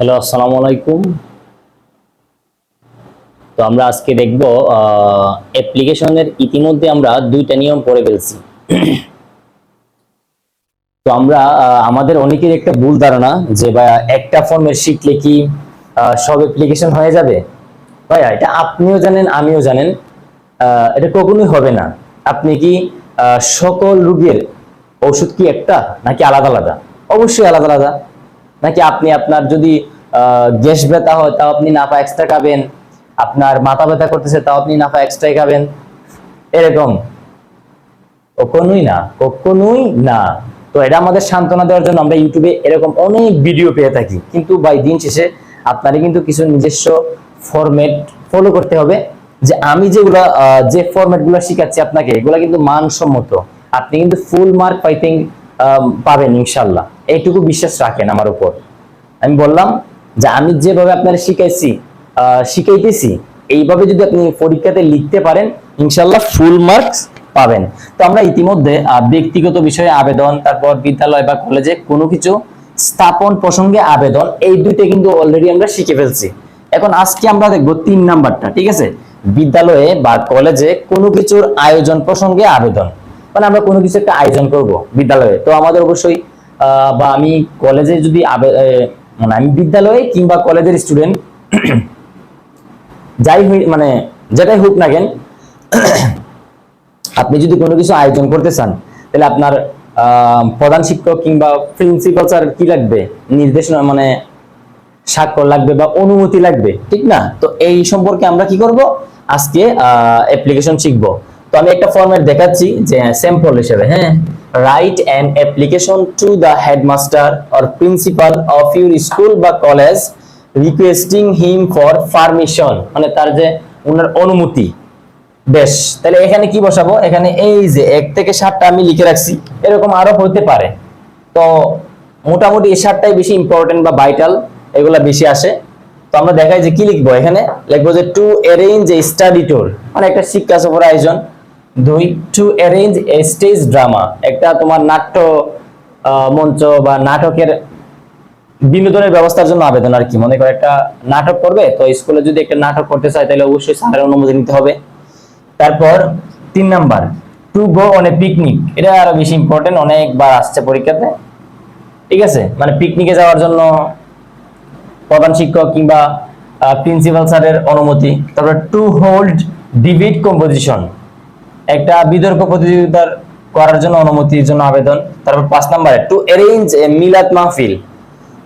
Hello, আসসালামু আলাইকুম। তো আমরা আজকে দেখব অ্যাপ্লিকেশনের ইতিমধ্যে আমরা দুইটা নিয়ম পড়ে ফেলছি। তো আমরা আমাদের অনেকের একটা ভুল ধারণা যে ভাই একটা ফর্মের শিখলে কি সব অ্যাপ্লিকেশন হয়ে যাবে? ভাইয়া, এটা আপনিও জানেন, আমিও জানেন এটা কখনোই হবে না। আপনি কি সকল রোগের ওষুধ কি একটা, নাকি আলাদা আলাদা? অবশ্যই আলাদা আলাদা। নাকি আপনি আপনার যদি গ্যাস ব্যথা হয় তাও আপনি নাফা এক্সট্রা খাবেন, আপনার মাথা ব্যথা করতেছে তাও আপনি নাফা এক্সট্রাই খাবেন, এরকম। কখনোই না কখনোই না। তো এটা আমাদের সান্ত্বনা দেওয়ার জন্য আমরা ইউটিউবে এরকম অনেক ভিডিও পেয়ে থাকি। কিন্তু বাই দিন শেষে আপনারই কিন্তু কিছু নিজস্ব ফরম্যাট ফলো করতে হবে। যে আমি যেগুলা যে ফরম্যাটগুলো শিখাচ্ছি আপনাকে, এগুলা কিন্তু মানসম্মত। আপনি কিন্তু ফুল মার্ক পাইতে পাবেন ইনশাল্লাহ। এইটুকু বিশ্বাস রাখেন আমার উপর। আমি বললাম যে আমি যেভাবে আপনারা শিখাইছি শিখাইতেছি, এইভাবে যদি আপনি পরীক্ষাতে লিখতে পারেন ইনশাল্লাহ ফুল মার্কস পাবেন। তো আমরা ইতিমধ্যে ব্যক্তিগত বিষয়ে আবেদন, তারপর বিদ্যালয় বা কলেজে কোনো কিছু স্থাপন প্রসঙ্গে আবেদন, এই দুইটা কিন্তু অলরেডি আমরা শিখে ফেলছি। এখন আজকে আমরা দেখব তিন নাম্বারটা, ঠিক আছে? বিদ্যালয়ে বা কলেজে কোনো কিছুর আয়োজন প্রসঙ্গে আবেদন। মানে আমরা কোনো কিছু একটা আয়োজন করব বিদ্যালয়ে। তো আমাদের অবশ্যই বা আমি কলেজে যদি মানে আমি বিদ্যালয়ে কিংবা কলেজের স্টুডেন্ট যাই মানে যেটাই হোক না কেন, আপনি যদি কোনো কিছু আয়োজন করতে চান, তাহলে আপনার প্রধান শিক্ষক কিংবা প্রিন্সিপাল স্যার কি লাগবে? নির্দেশনা মানে স্বাক্ষর লাগবে বা অনুমতি লাগবে, ঠিক না? তো এই সম্পর্কে আমরা কি করব? আজকে অ্যাপ্লিকেশন শিখব। তো আমি একটা ফরম্যাট দেখাচ্ছি যে স্যাম্পল হিসেবে হ্যাঁ? Write an application to the headmaster or principal of your school বা college requesting him for permission মানে তার যে ওনার অনুমতি। বেশ, তাহলে এখানে কি বসাবো? এখানে এই যে এক থেকে সাতটা আমি লিখে রাখছি। এরকম আরও হতে পারে। তো মোটামুটি এই সাতটাই বেশি ইম্পর্টেন্ট বা ভাইটাল এগুলা বেশি আসে। তো আমরা দেখাই যে কি লিখব এখানে? লিখব যে to arrange a study tour মানে একটা শিক্ষা সফর আয়োজন। দুই to arrange a stage drama একটা তোমার নাট্য মঞ্চ বা নাটকের বিনোদনের ব্যবস্থার জন্য আবেদন আর কি। মনে করে একটা নাটক করবে, তো স্কুলে যদি একটা নাটক করতে চায়, তাহলে অবশ্যই স্যারের অনুমতি নিতে হবে। তারপর তিন number to go on a picnic এটা আরও বেশি ইম্পর্টেন্ট অনেকবার আসছে পরীক্ষাতে। ঠিক আছে? মানে পিকনিকে যাওয়ার জন্য প্রধান শিক্ষক কিংবা প্রিন্সিপাল স্যারের অনুমতি। তারপর টু হোল্ড ডিবেট কম্পোজিশন একটা বিতর্ক প্রতিযোগিতার করার জন্য অনুমতির জন্য আবেদন। তারপর পাঁচ নাম্বারে টু অ্যারেঞ্জ এ মিলাদ মাহফিল।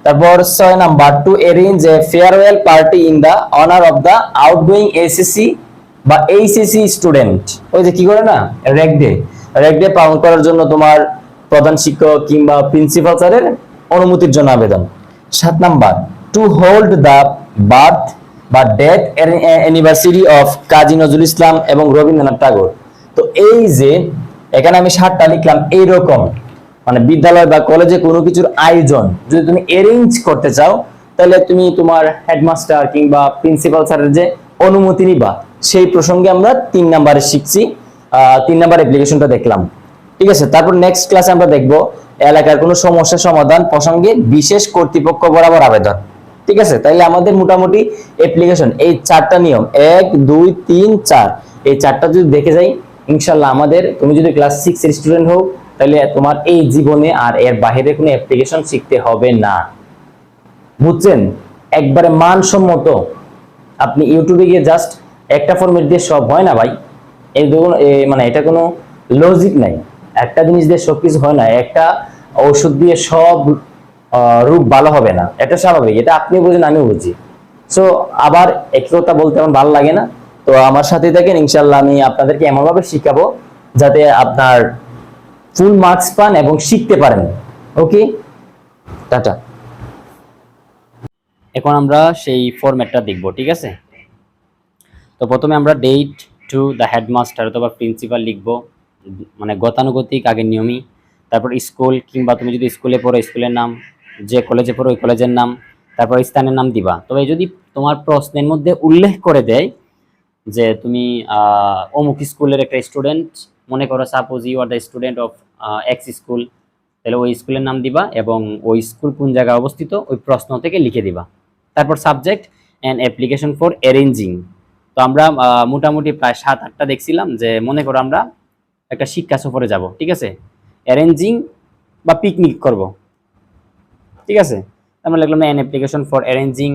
তারপর ছয় number to arrange a farewell party in the honour of the outgoing SSC বা এইচএসসি স্টুডেন্ট ওই যে কি করে না? র্যাক ডে র্যাক ডে পালন করার জন্য তোমার প্রধান শিক্ষক কিংবা প্রিন্সিপাল স্যারের অনুমতির জন্য আবেদন। সাত number to hold the birth বা death anniversary of Kazi Nazrul Islam এবং রবীন্দ্রনাথ ঠাকুর তো এই যে, এখানে আমি সাতটা লিখলাম এইরকম। মানে বিদ্যালয় বা কলেজে কোনো কিছুর আয়োজন। যদি তুমি অ্যারেঞ্জ করতে চাও, তাহলে তুমি তোমার হেডমাস্টার কিংবা প্রিন্সিপাল স্যারের যে অনুমতি নিবা, সেই প্রসঙ্গে আমরা তিন নাম্বারে শিখছি তিন নাম্বার অ্যাপ্লিকেশনটা দেখলাম। ঠিক আছে? তারপর নেক্সট ক্লাসে আমরা দেখব এলাকার কোনো সমস্যা সমাধান প্রসঙ্গে বিশেষ কর্তৃপক্ষ বরাবর আবেদন। ঠিক আছে? তাইলে আমাদের মোটামুটি অ্যাপ্লিকেশন এই চারটা নিয়ম, এক, দুই, তিন, চার। এই চারটা যদি দেখে যাই ইনশাল্লাহ আমাদের, তুমি যদি ক্লাস সিক্স এর স্টুডেন্ট হোক তাহলে তোমার এই জীবনে আর এর বাইরে কোনো অ্যাপ্লিকেশন শিখতে হবে না। বুঝছেন? একবারে মানসম্মত। আপনি ইউটিউবে গিয়ে জাস্ট একটা ফর্মেট দিয়ে সব হয় না ভাই। এই এ মানে এটা কোনো লজিক নাই। একটা জিনিস দিয়ে সব কিছু হয় না, একটা ওষুধ দিয়ে সব রূপ ভালো হবে না। এটা স্বাভাবিক, এটা আপনি বুঝেন, আমিও বুঝি। সো আবার একই কথা বলতে আমার ভালো লাগে না। তো আমার সাথে থাকেন ইনশাল্লাহ আমি আপনাদেরকে এমনভাবে শিখাবো যাতে আপনার ফুল মার্কস পান এবং শিখতে পারেন। ওকে টাটা এখন আমরা সেই ফরম্যাটটা দেখব, ঠিক আছে? তো প্রথমে আমরা ডেট টু দ্য হেডমাস্টার অথবা প্রিন্সিপাল লিখব মানে গতানুগতিক, আগের নিয়মই। তারপর স্কুল কিংবা তুমি যদি স্কুলে পড়ো স্কুলের নাম, যে কলেজে পড়ো, ওই কলেজের নাম, তারপর স্থানের নাম দিবা। তবে যদি তোমার প্রশ্নের মধ্যে উল্লেখ করে দেয় যে তুমি অমুক স্কুলের একটা স্টুডেন্ট মনে করো suppose you are the student of X school তাহলে ওই স্কুলের নাম দিবা এবং ওই স্কুল কোন জায়গায় অবস্থিত ওই প্রশ্ন থেকে লিখে দিবা। তারপর subject and application for arranging তো আমরা মোটামুটি প্রায় সাত, আটটা দেখছিলাম যে মনে করো আমরা একটা শিক্ষা সফরে যাব, ঠিক আছে? অ্যারেঞ্জিং বা পিকনিক করব, ঠিক আছে? আমরা লিখলাম an application for arranging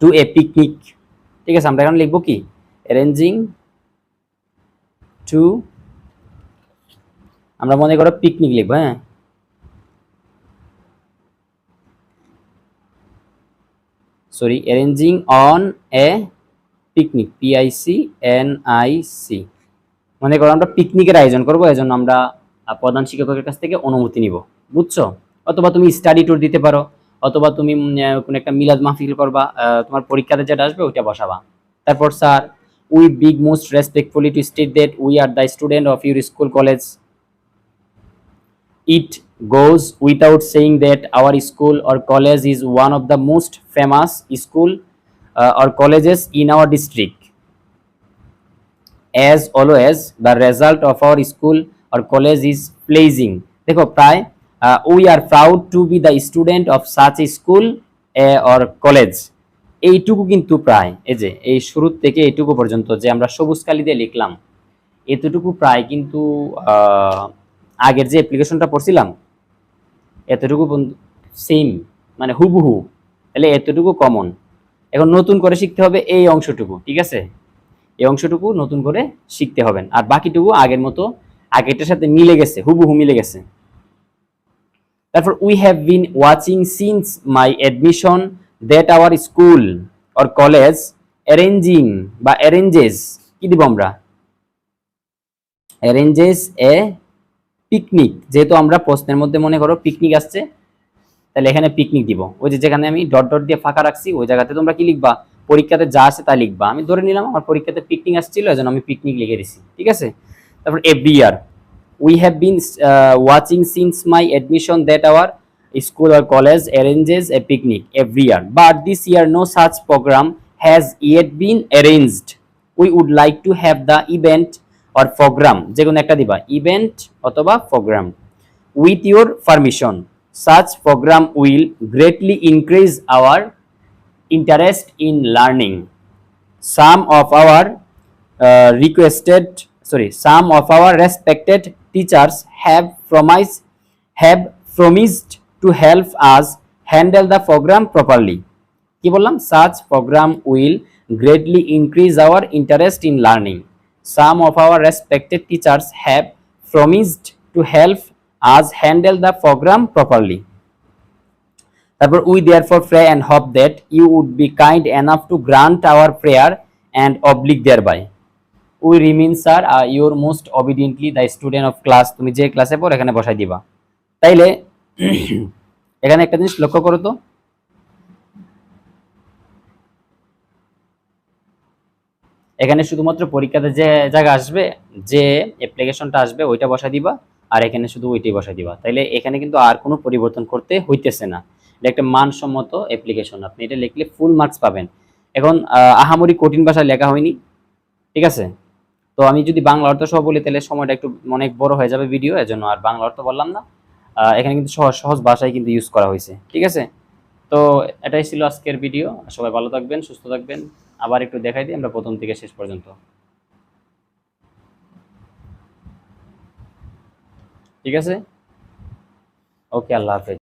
to a picnic ঠিক আছে, আমরা এখন লিখব কি? অ্যারেঞ্জিং টু আমরা মনে করো পিকনিক লিখব হ্যাঁ? Sorry arranging on a picnic PIC N I C মনে করো আমরা পিকনিকের আয়োজন করব, এজন্য আমরা প্রধান শিক্ষকের কাছ থেকে অনুমতি নিব, বুঝছ? অথবা তুমি স্টাডি ট্যুর দিতে পারো। অথবা তুমি কোনো একটা মিলাদ মাহফিল করবা তোমার পরীক্ষাতে যেটা আসবে ওইটা বসাবা। তারপর sir we beg most respectfully to state that we are the student of your school college it goes without saying that our school or college is one of the most famous school or colleges in our district as always the result of our school or college is pleasing দেখো, প্রায় we are proud to be the student of such school or college এইটুকু কিন্তু প্রায়, এই যে, এই শুরু থেকে এইটুকু পর্যন্ত যে আমরা সবুজ কালি দিয়ে লিখলাম, এতটুকু প্রায় কিন্তু আগের যে অ্যাপ্লিকেশনটা পড়ছিলাম, এতটুকু সেম মানে হুবহু, তাহলে এতটুকু কমন এখন নতুন করে শিখতে হবে এই অংশটুকু, ঠিক আছে? এই অংশটুকু নতুন করে শিখতে হবে। আর বাকিটুকু আগের মতো আগেরটার সাথে মিলে গেছে, হুবহু মিলে গেছে। তারপর we have been watching since my admission that our school or college arranging বা অ্যারেঞ্জেস কি দিব আমরা? অ্যারেঞ্জেস এ পিকনিক যেহেতু আমরা প্রশ্নের মধ্যে মনে করো পিকনিক আসছে, তাহলে এখানে পিকনিক দিব। ওই যে যেখানে আমি ডট ডট দিয়ে ফাঁকা রাখছি, ওই জায়গাতে তোমরা কি লিখবা? পরীক্ষাতে যা আছে তা লিখবা। আমি ধরে নিলাম আমার পরীক্ষাতে পিকনিক আসছিল, এজন্য আমি পিকনিক লিখে দিছি। ঠিক আছে? তারপর every year we have been watching since my admission that our school or college arranges a picnic every year but this year no such program has yet been arranged we would like to have the event or program যে কোনো একটা দিবা event অথবা program with your permission such program will greatly increase our interest in learning some of our uh, requested sorry some of our teachers have promised have promised to help us handle the program properly কি বললাম such program will greatly increase our interest in learning some of our respected teachers have promised to help us handle the program properly তারপর we therefore pray and hope that you would be kind enough to grant our prayer and oblique thereby we remain, sir your most obediently the student of class. তুমি যে ক্লাসে পড়ো, এখানে বসাই দিবা। তাইলে, এখানে একটা জিনিস লক্ষ্য করো তো। এখানে শুধুমাত্র পরীক্ষাতে যে জায়গা আসবে, যে অ্যাপ্লিকেশনটা আসবে, ওইটা বসাই দিবা, আর এখানে শুধু ওইটাই বসাই দিবা। তাইলে এখানে কিন্তু আর কোনো পরিবর্তন করতে হইতেছে না। এটা একটা মানসম্মত অ্যাপ্লিকেশন আপনি এটা লিখলে ফুল মার্কস পাবেন। এখন আহামরি কঠিন ভাষায় লেখা হয়নি। ঠিক আছে? তো আমি যদি বাংলা অর্থ সহ বলি, তাহলে সময়টা একটু অনেক বড় হয়ে যাবে ভিডিও এজন্য আর বাংলা অর্থ বললাম না। এখানে কিন্তু সহজ সহজ ভাষায় কিন্তু ইউজ করা হয়েছে, ঠিক আছে? তো এটাই ছিল আজকের ভিডিও সবাই ভালো থাকবেন, সুস্থ থাকবেন। আবার একটু দেখাই দিই, আমরা প্রথম থেকে শেষ পর্যন্ত। ঠিক আছে? ওকে, আল্লাহ হাফেজ।